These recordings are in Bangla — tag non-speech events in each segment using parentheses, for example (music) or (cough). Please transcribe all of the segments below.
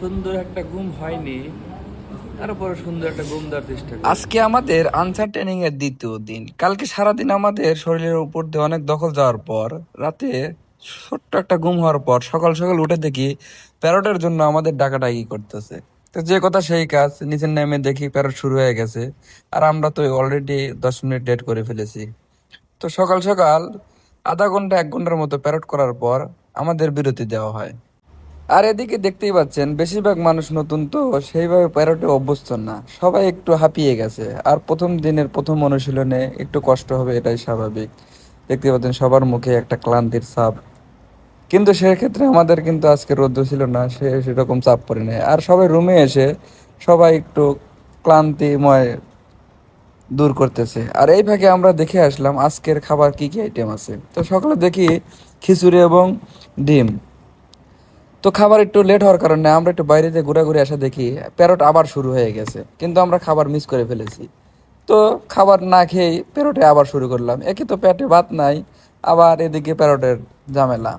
সুন্দর একটা ঘুম হয়নি, তারপরে সুন্দর একটা ঘুম দেওয়ার চেষ্টা আজকে আমাদের আনসার ট্রেনিং এর দ্বিতীয় দিন। কালকে সারাদিন আমাদের শরীরের উপর দিয়ে অনেক দখল যাওয়ার পর, রাতে ছোট্ট একটা ঘুম হওয়ার পর সকাল সকাল উঠে দেখি প্যারটের জন্য আমাদের ডাকাডাকি করতেছে। তো যে কথা সেই কাজ, নিচের নেমে দেখি প্যারট শুরু হয়ে গেছে, আর আমরা তো অলরেডি দশ মিনিট ডেট করে ফেলেছি। তো সকাল সকাল আধা ঘণ্টা, এক ঘণ্টার মতো প্যারট করার পর আমাদের বিরতি দেওয়া হয়। আর এদিকে দেখতেই পাচ্ছেন, বেশিরভাগ মানুষ নতুন তো, সেইভাবে প্যারটে অভ্যস্ত না। সবাই একটু হাঁপিয়ে গেছে। আর প্রথম দিনের প্রথম অনুশীলনে একটু কষ্ট হবে, এটাই স্বাভাবিক। দেখতে পাচ্ছেন, সবার মুখে একটা ক্লান্তির চাপ কিন্তু সেক্ষেত্রে আমাদের কিন্তু আজকে রৌদ্র ছিল না, সে সেরকম চাপ পড়ে নেই। আর সবাই রুমে এসে সবাই একটু ক্লান্তিময় দূর করতেছে। আর এই ভাগে আমরা দেখে আসলাম আজকের খাবার কি কি আইটেম আছে। তো সকালে দেখি খিচুড়ি এবং ডিম। তো খাবার একটু লেট হওয়ার কারণে আমরা একটু বাইরে যে ঘোরাঘুরি আসা দেখি, প্যারট আবার শুরু হয়ে গেছে। কিন্তু আমরা খাবার মিস করে ফেলেছি। তো খাবার না খেয়েই প্যারটে আবার শুরু করলাম। একে তো পেটে ভাত নাই, আবার এদিকে প্যারটের ঝামেলা।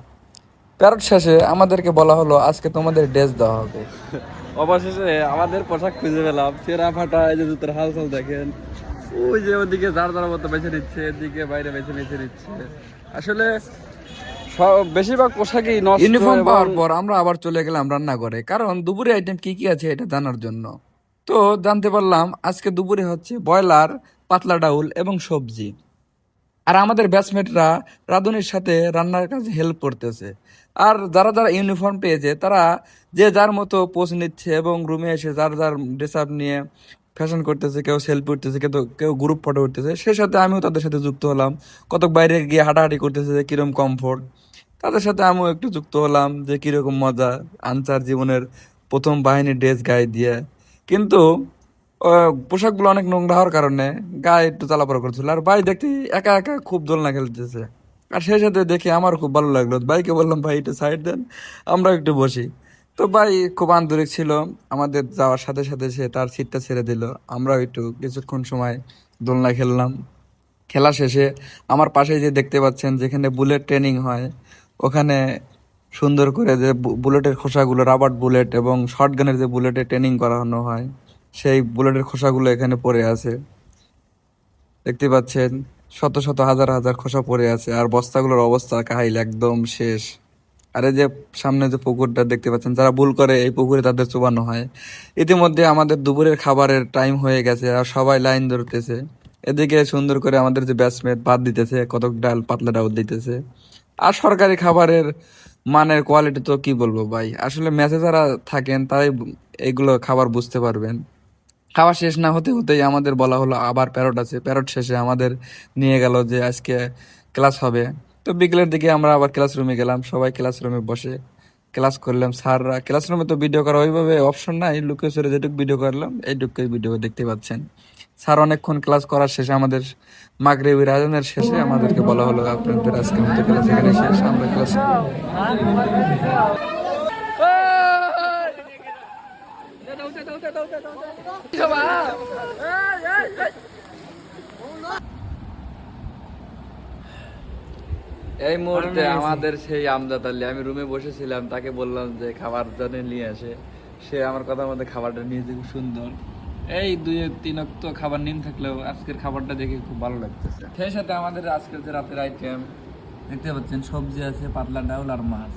প্যারট শেষে আমাদেরকে বলা হলো, আজকে তোমাদের ড্রেস দেওয়া হবে। (laughs) অবশেষে আমাদের পোশাক খুঁজে পেলাম। ফেরা ফাটা এই যে জুতোর হালচাল দেখেন। ওই যে ওদিকে যার যার মতো বেছে নিচ্ছে, এদিকে বাইরে বেছে বেছে নিচ্ছে। আসলে বেশিরভাগ পোশাকই নষ্ট ইউনিফর্ম পাওয়ার পর আমরা আবার চলে গেলাম রান্না করে কারণ দুপুরে আইটেম কি কি আছে এটা জানার জন্য। তো জানতে পারলাম আজকে দুপুরে হচ্ছে ব্রয়লার পাতলা ডাউল এবং সবজি। আর আমাদের ব্যাচমেটরা রাঁধুনির সাথে রান্নার কাজে হেল্প করতেছে। আর যারা যারা ইউনিফর্ম পেয়েছে তারা যে যার মতো পোস্ট নিচ্ছে এবং রুমে এসে যার যার ড্রেস আপ নিয়ে ফ্যাশন করতেছে, কেউ সেলফি উঠতেছে, কেউ কেউ গ্রুপ ফটো উঠতেছে। সে সাথে আমিও তাদের সাথে যুক্ত হলাম। কত বাইরে গিয়ে হাঁটাহাঁটি করতেছে যে কীরকম কমফোর্ট তাদের সাথে আমিও একটু যুক্ত হলাম যে কীরকম মজা, আনসার জীবনের প্রথম বাহিনীর ড্রেস গায়ে দিয়ে। কিন্তু পোশাকগুলো অনেক নোংরা হওয়ার কারণে গায়ে একটু চালাপড়া করছিল। আর ভাই দেখতে একা একা খুব দোলনা খেলতেছে। আর সেই সাথে দেখে আমার খুব ভালো লাগল। ভাইকে বললাম, ভাই, একটু সাইড দেন আমরা একটু বসি। তো ভাই খুব আন্তরিক ছিল। আমাদের যাওয়ার সাথে সাথে সে তার সিটটা ছেড়ে দিল। আমরাও একটু কিছুক্ষণ সময় দোলনা খেললাম। খেলা শেষে আমার পাশে যে দেখতে পাচ্ছেন, যেখানে বুলেট ট্রেনিং হয়, ওখানে সুন্দর করে যে বুলেটের খোসাগুলো, রাবার বুলেট এবং শর্ট গানের যে বুলেটের ট্রেনিং করানো হয়, সেই বুলেটের খোসাগুলো এখানে পড়ে আছে। দেখতে পাচ্ছেন, শত শত হাজার হাজার খোসা পড়ে আছে, আর বস্তাগুলোর অবস্থা কাহিল একদম শেষ। আর এই যে সামনে যে পুকুরটা দেখতে পাচ্ছেন, যারা ভুল করে এই পুকুরে তাদের চুবানো হয়। ইতিমধ্যে আমাদের দুপুরের খাবারের টাইম হয়ে গেছে আর সবাই লাইন ধরতেছে। এদিকে সুন্দর করে আমাদের যে ব্যাটসম্যান ভাত দিতেছে, কতক ডাল পাতলা ডাউল দিতেছে। আর সরকারি খাবারের মানের কোয়ালিটি তো কি বলব ভাই? আসলে ম্যাচে যারা থাকেন, তারাই এইগুলো খাবার বুঝতে পারবেন। খাওয়া শেষ না হতে হতেই আমাদের বলা হলো আবার প্যারট আছে। প্যারট শেষে আমাদের নিয়ে গেল যে আজকে ক্লাস হবে। তো বিকেলের দিকে আমরা আবার ক্লাসরুমে গেলাম সবাই ক্লাসরুমে বসে ক্লাস করলাম স্যাররা ক্লাসরুমে তো ভিডিও করা ওইভাবে অপশন নাই লুকে সরে যেটুকু ভিডিও করলাম এইটুকুই ভিডিও দেখতে পাচ্ছেন স্যার অনেকক্ষণ ক্লাস করার শেষে আমাদের মাগরেবি রাজনের শেষে আমাদেরকে বলা হলো আপনাদের আজকে মতো ক্লাস এখানে শেষ আমরা ক্লাস এই মুহূর্তে আমাদের সেই আমজাদ আলী আমি রুমে বসেছিলাম তাকে বললাম যে খাবার জন্য নিয়ে আসে। সে আমার কথা মধ্যে খাবারটা নিয়েছে খুব সুন্দর। এই দুই তিন অক্ত খাবার নিন থাকলেও আজকের খাবারটা দেখে খুব ভালো লাগতেছে। সেই সাথে আমাদের আজকের যে রাতের আইটেম দেখতে পাচ্ছেন সবজি আছে পাতলা ডাউল আর মাছ।